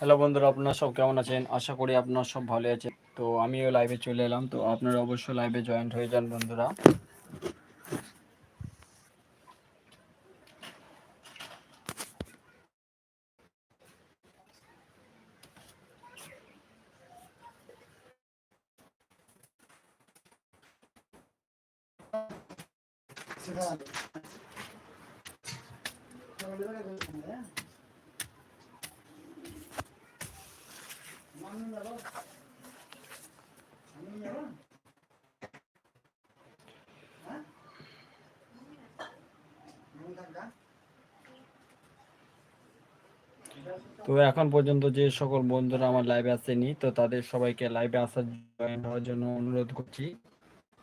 Hello বন্ধুরা, আপনারা সব কেমন আছেন? আশা করি আপনারা সব ভালো আছেন। তো আমিও লাইভে চলে এলাম। তো আপনারা অবশ্যই লাইভে জয়েন্ট হয়ে যান বন্ধুরা। তো এখন পর্যন্ত যে সকল বন্ধুরা আমার লাইভে আসেনি, তো তাদের সবাইকে লাইভে আসার জয়েন হওয়ার জন্য অনুরোধ করছি।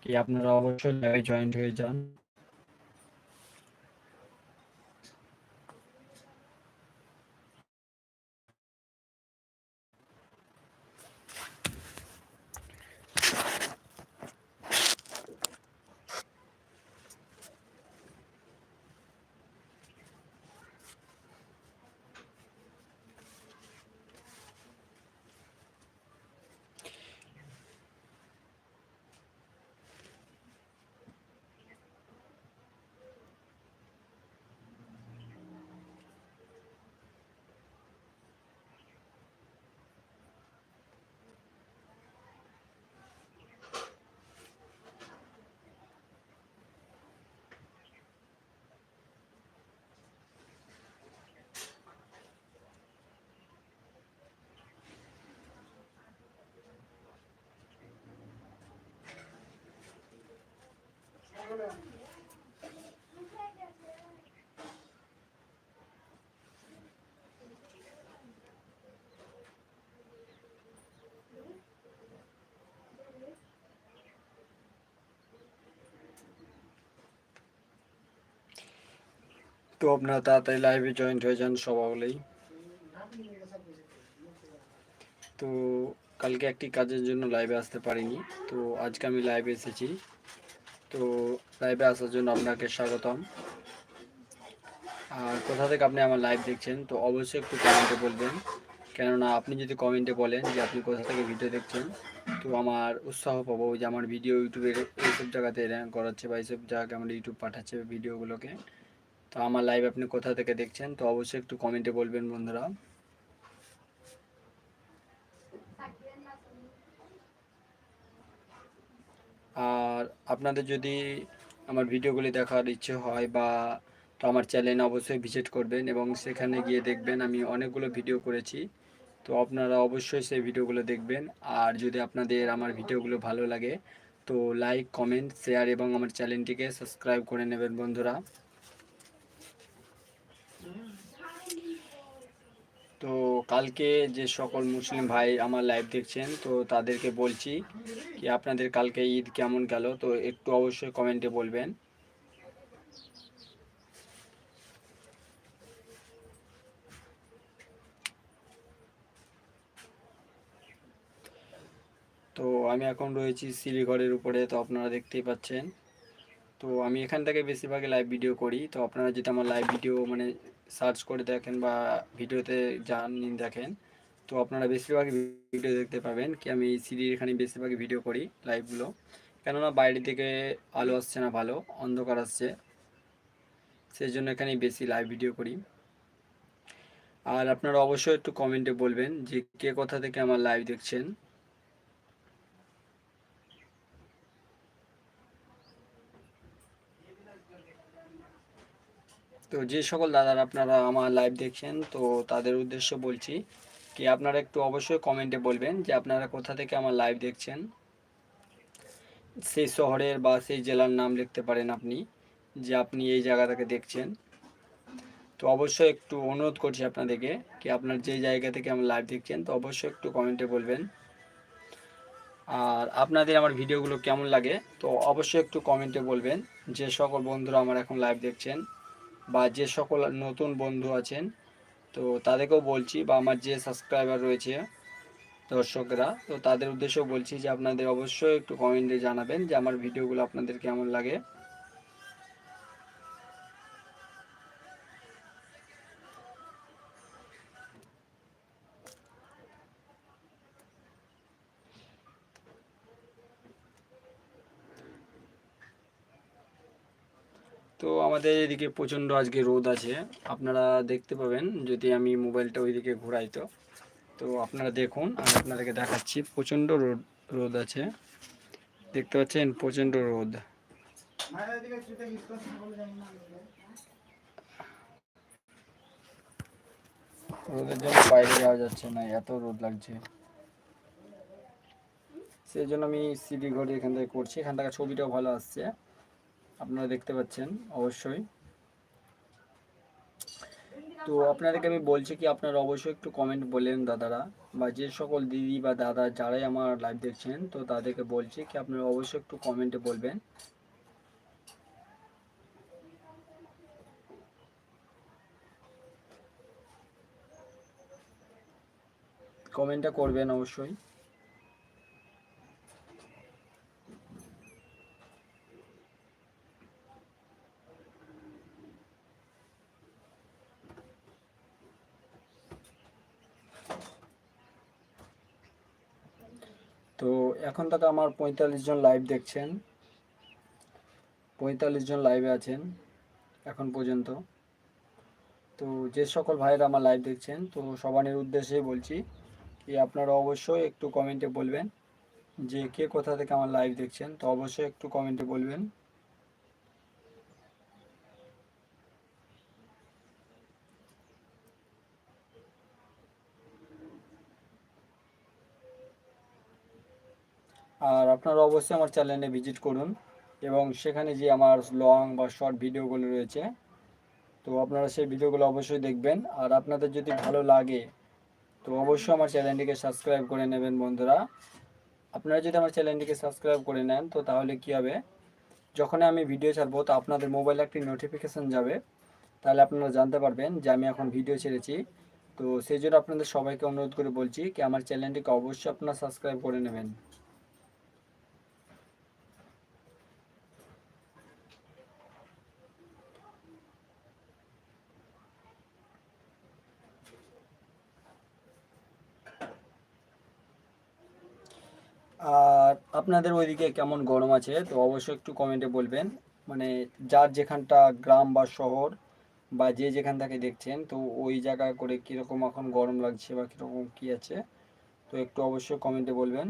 কি আপনারা অবশ্যই লাইভে জয়েন্ট হয়ে যান। তো আপনারা তাড়াতাড়ি লাইভে জয়েন্ট হয়ে যান সবাই তো কালকে একটি কাজের জন্য লাইভে আসতে পারিনি, তো আজকে আমি লাইভে এসেছি। তো লাইভে আসার জন্য আপনাকে স্বাগতম। আর কোথা থেকে আপনি আমার লাইভ দেখছেন, তো অবশ্যই একটু কমেন্টে বলবেন। কেননা আপনি যদি কমেন্টে বলেন যে আপনি কোথা থেকে ভিডিও দেখছেন, তো আমার উৎসাহ পাবো যে আমার ভিডিও ইউটিউবে এইসব জায়গাতে র্যাঙ্ক করাচ্ছে বা এইসব জায়গাকে আমার ইউটিউব পাঠাচ্ছে ভিডিওগুলোকে তো আমার লাইভ আপনি কোথা থেকে দেখছেন, তো অবশ্যই একটু কমেন্টে বলবেন বন্ধুরা। আর আপনাদের যদি আমার ভিডিওগুলি দেখার ইচ্ছে হয় বা তো আমার চ্যানেল অবশ্যই ভিজিট করবেন এবং সেখানে গিয়ে দেখবেন আমি অনেকগুলো ভিডিও করেছি। তো আপনারা অবশ্যই সেই ভিডিওগুলো দেখবেন। আর যদি আপনাদের আমার ভিডিওগুলো ভালো লাগে তো লাইক, কমেন্ট, শেয়ার এবং আমার চ্যানেলটিকে সাবস্ক্রাইব করে নেবেন বন্ধুরা। তো কালকে যে সকল মুসলিম ভাই আমার লাইভ দেখছেন, তো তাদেরকে বলছি কি আপনাদের কালকে ঈদ কেমন গেল? তো একটু অবশ্যই কমেন্টে বলবেন। তো আমি এখন রয়েছি সিঁড়িঘরের উপরে, তো আপনারা দেখতেই পাচ্ছেন। তো আমি এখান থেকে বেশিরভাগই লাইভ ভিডিও করি। তো আপনারা যদি আমার লাইভ ভিডিও মানে সার্চ করে দেখেন বা ভিডিওতে যান, দেখেন। তো আপনারা বেশিরভাগ ভিডিও দেখতে পাবেন কি আমি সিডির এখানে বেশিরভাগই ভিডিও করি লাইভগুলো কেননা বাইরে থেকে আলো আসছে না ভালো, অন্ধকার আসছে। সেই জন্য এখানে বেশি লাইভ ভিডিও করি। আর আপনারা অবশ্যই একটু কমেন্টে বলবেন যে কে কোথা থেকে আমার লাইভ দেখছেন। তো যে সকল দাদারা আপনারা আমার লাইভ দেখছেন, তো তাদের উদ্দেশ্য বলছি কি আপনারা একটু অবশ্যই কমেন্টে বলবেন যে আপনারা কোথা থেকে আমার লাইভ দেখছেন। সেই শহরের বা সেই জেলার নাম লিখতে পারেন আপনি, যে আপনি এই জায়গাটাকে দেখছেন। তো অবশ্যই একটু অনুরোধ করছি আপনাদেরকে কি আপনার যে জায়গা থেকে আমার লাইভ দেখছেন, তো অবশ্যই একটু কমেন্টে বলবেন। আর আপনাদের আমার ভিডিওগুলো কেমন লাগে, তো অবশ্যই একটু কমেন্টে বলবেন। যে সকল বন্ধুরা আমার এখন লাইভ দেখছেন বা যে সকল নতুন বন্ধু আছেন, তো তাদেরকেও বলছি, বা আমার যে সাবস্ক্রাইবার রয়েছে দর্শকরা, তো তাদের উদ্দেশ্যেও বলছি যে আপনাদের অবশ্যই একটু কমেন্টে জানাবেন যে আমার ভিডিওগুলো আপনাদের কেমন লাগে। তো আমাদের এদিকে প্রচণ্ড আজকে রোদ আছে। আপনারা দেখতে পাবেন যদি আমি মোবাইলটা ওইদিকে ঘোরাই তো। তো আপনারা দেখুন, আমি আপনাদেরকে দেখাচ্ছি, প্রচণ্ড রোদ রোদ আছে। দেখতে পাচ্ছেন, প্রচণ্ড রোদ। রোদের জন্য বাইরে যাওয়া যাচ্ছে না, এত রোদ লাগছে। সেই জন্য আমি সিডি ঘড়ি এখান থেকে করছি এখান থেকে ছবিটাও ভালো আসছে। আপনারা দেখতে পাচ্ছেন, অবশ্যই। তো আপনাদেরকে আমি বলছি কি, আপনারা অবশ্যই একটু কমেন্ট বলেন দাদারা, বা যে সকল দিদি বা দাদা যারাই আমার লাইভ দেখছেন, তো তাদেরকে বলছি কি, আপনারা অবশ্যই একটু কমেন্টে বলবেন। কমেন্টটা করবেন অবশ্যই। তো এখন থেকে আমার পঁয়তাল্লিশ জন লাইভ দেখছেন। পঁয়তাল্লিশ জন লাইভে আছেন এখন পর্যন্ত। তো যে সকল ভাইয়েরা আমার লাইভ দেখছেন, তো সবানের উদ্দেশ্যেই বলছি কি আপনারা অবশ্যই একটু কমেন্টে বলবেন যে কে কোথা থেকে আমার লাইভ দেখছেন, তো অবশ্যই একটু কমেন্টে বলবেন। আর আপনারা অবশ্যই আমার চ্যানেলে ভিজিট করুন এবং সেখানে যে আমার লং বা শর্ট ভিডিওগুলো রয়েছে, তো আপনারা সেই ভিডিওগুলো অবশ্যই দেখবেন। আর আপনাদের যদি ভালো লাগে, তো অবশ্যই আমার চ্যানেলটিকে সাবস্ক্রাইব করে নেবেন বন্ধুরা। আপনারা যদি আমার চ্যানেলটিকে সাবস্ক্রাইব করে নেন, তো তাহলে কি হবে? যখন আমি ভিডিও ছাড়বো, তো আপনাদের মোবাইলে একটি নোটিফিকেশান যাবে। তাহলে আপনারা জানতে পারবেন যে আমি এখন ভিডিও ছেড়েছি। তো সেই জন্য আপনাদের সবাইকে অনুরোধ করে বলছি কি, আমার চ্যানেলটিকে অবশ্যই আপনারা সাবস্ক্রাইব করে নেবেন। আর আপনাদের ওইদিকে কেমন গরম আছে, তো অবশ্যই একটু কমেন্টে বলবেন। মানে যার যেখানটা গ্রাম বা শহর বা যে যেখান থেকে দেখছেন, তো ওই জায়গা করে কীরকম এখন গরম লাগছে বা কীরকম কী আছে, তো একটু অবশ্যই কমেন্টে বলবেন।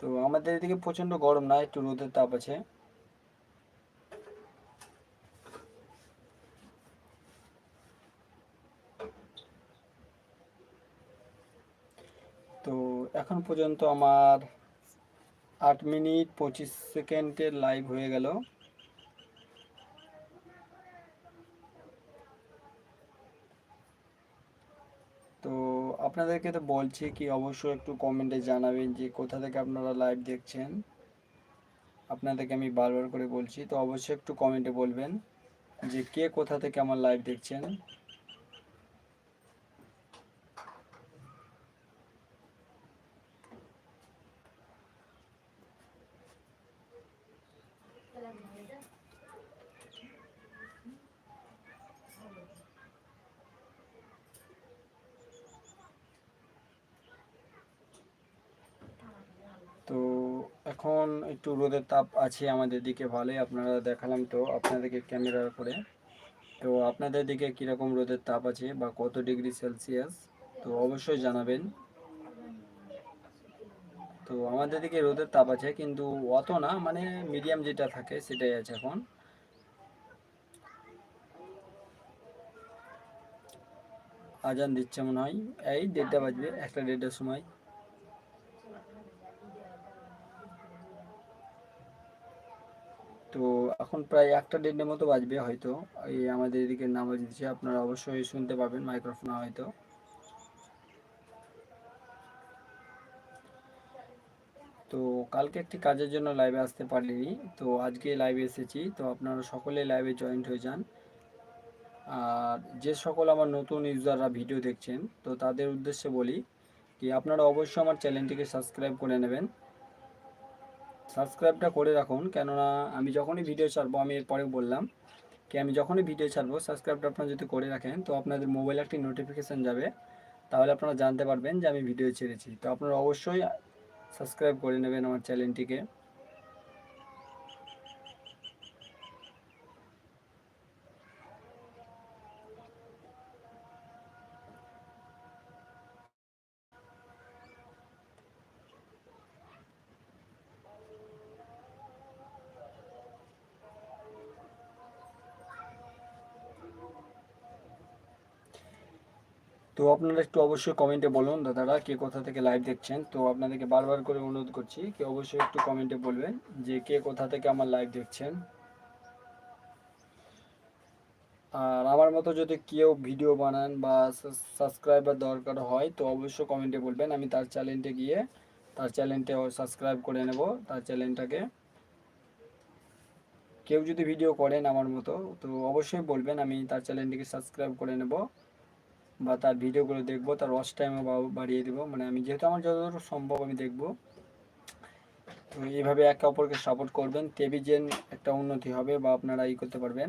তো আমাদের এদিকে প্রচণ্ড গরম না, একটু রোদের তাপ আছে তো এখন পর্যন্ত আমার আট মিনিট পঁচিশ সেকেন্ডের লাইভ হয়ে গেল। তো আপনাদেরকে তো বলছি কি, অবশ্যই একটু কমেন্টে জানাবেন যে কোথা থেকে আপনারা লাইভ দেখছেন। আপনাদেরকে আমি বারবার করে বলছি, তো অবশ্যই একটু কমেন্টে বলবেন যে কে কোথা থেকে আমার লাইভ দেখছেন তো এখন একটু রোদের তাপ আছে আমাদের দিকে, ভালোই আপনারা দেখালাম তো আপনাদেরকে ক্যামেরার করে। তো আপনাদের দিকে কীরকম রোদের তাপ আছে বা কত ডিগ্রি সেলসিয়াস, তো অবশ্যই জানাবেন। তো আমাদের দিকে রোদের তাপ আছে কিন্তু অত না মানে মিডিয়াম যেটা থাকে সেটাই আছে এখন। আজান দিচ্ছে মনে হয়, এই দেড়টা বাজবে, একটা দেড়টার সময়। তো এখন প্রায় একটা দেড়টার মতো বাজবে হয়তো। এই আমাদের এদিকে নামাজ দিচ্ছে আপনারা অবশ্যই শুনতে পাবেন মাইক্রোফোনে হয়তো। তো কালকে একটি কাজের জন্য লাইভে আসতে পারিনি, তো আজকে লাইভে এসেছি, তো আপনারা সকলে লাইভে জয়েন্ট হয়ে যান। আর যে সকল আমার নতুন ইউজাররা ভিডিও দেখছেন, তো তাদের উদ্দেশ্যে বলি, কি আপনারা অবশ্যই আমার চ্যানেলটিকে সাবস্ক্রাইব করে নেবেন। সাবস্ক্রাইবটা করে রাখুন, কেননা আমি যখনই ভিডিও ছাড়বো, আমি এরপরে বললাম কি, আমি যখনই ভিডিও ছাড়বো, সাবস্ক্রাইবটা আপনারা যদি করে রাখেন, তো আপনাদের মোবাইলে একটি নোটিফিকেশান যাবে। তাহলে আপনারা জানতে পারবেন যে আমি ভিডিও ছেড়েছি। তো আপনারা অবশ্যই সাবস্ক্রাইব করে নেবেন আমার চ্যানেলটিকে তো আপনারা একটু অবশ্যই কমেন্টে বলুন দাদারা কে কোথা থেকে লাইভ দেখছেন। তো আপনাদেরকে বারবার করে অনুরোধ করছি কে অবশ্যই একটু কমেন্টে বলবেন যে কে কোথা থেকে আমার লাইভ দেখছেন। আর আমার মতো যদি কেউ ভিডিও বানান বা সাবস্ক্রাইবার দরকার হয় তো অবশ্যই কমেন্টে বলবেন। আমি তার চ্যানেলটে গিয়ে তার চ্যানেলটা সাবস্ক্রাইব করে নেব তার চ্যানেলটাকে কেউ যদি ভিডিও করেন আমার মতো তো অবশ্যই বলবেন আমি তার চ্যানেলটিকে সাবস্ক্রাইব করে নেব। বা তার ভিডিওগুলো দেখব, তার ওয়াচ টাইমও বাড়িয়ে দেবো। মানে আমি যেহেতু আমার যতদূর সম্ভব আমি দেখব। তো এইভাবে একে অপরকে সাপোর্ট করবেন তেবি যেন একটা উন্নতি হবে বা আপনারা ই করতে পারবেন।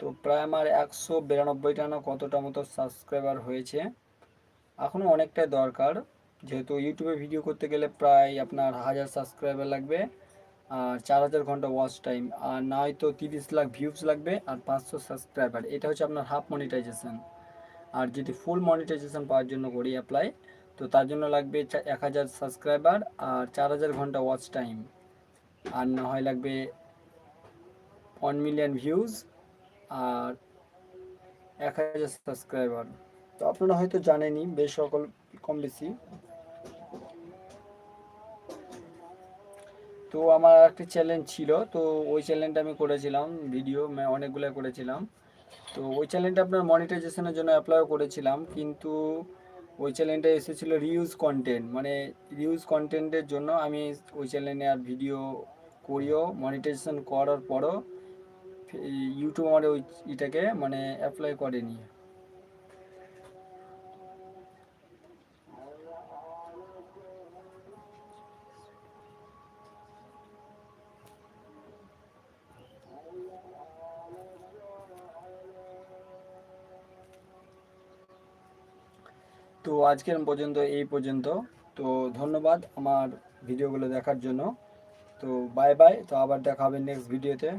তো প্রায় আমার একশো বিরানব্বইটা না কতটা মতো সাবস্ক্রাইবার হয়েছে এখনও অনেকটাই দরকার। যেহেতু ইউটিউবে ভিডিও করতে গেলে প্রায় আপনার হাজার সাবস্ক্রাইবার লাগবে। আর চার হাজার ঘণ্টা ওয়াচ টাইম আর না হয়তো তিরিশ লাখ ভিউজ লাগবে আর পাঁচশো সাবস্ক্রাইবার এটা হচ্ছে আপনার হাফ মনিটাইজেশন আর যদি ফুল মনিটাইজেশন পাওয়ার জন্য করি অ্যাপ্লাই তো তার জন্য লাগবে এক হাজার সাবস্ক্রাইবার আর চার হাজার ঘণ্টা ওয়াচ টাইম আর না হয় লাগবে ওয়ান মিলিয়ন ভিউজ আর এক হাজার সাবস্ক্রাইবার তো আপনারা হয়তো জানেনই, বেশ সকল কম বেশি। তো আমার একটা চ্যালেঞ্জ ছিল, তো ওই চ্যালেঞ্জটা আমি করেছিলাম ভিডিও অনেকগুলো করেছিলাম। তো ওই চ্যানেলটা আপনার মনিটাইজেশনের জন্য অ্যাপ্লাই করেছিলাম, কিন্তু ওই চ্যানেলটা এসেছিল রিউজ কন্টেন্ট মানে রিউজ কন্টেন্টের জন্য আমি ওই চ্যানেলে আর ভিডিও করিও মনিটাইজেশন করার পরও ইউটিউব আমার ওই এটাকে মানে অ্যাপ্লাই করেনি। তো আজকের পর্যন্ত এই পর্যন্ত। তো ধন্যবাদ আমার ভিডিওগুলো দেখার জন্য। তো বাই বাই তো আবার দেখা হবে নেক্সট ভিডিওতে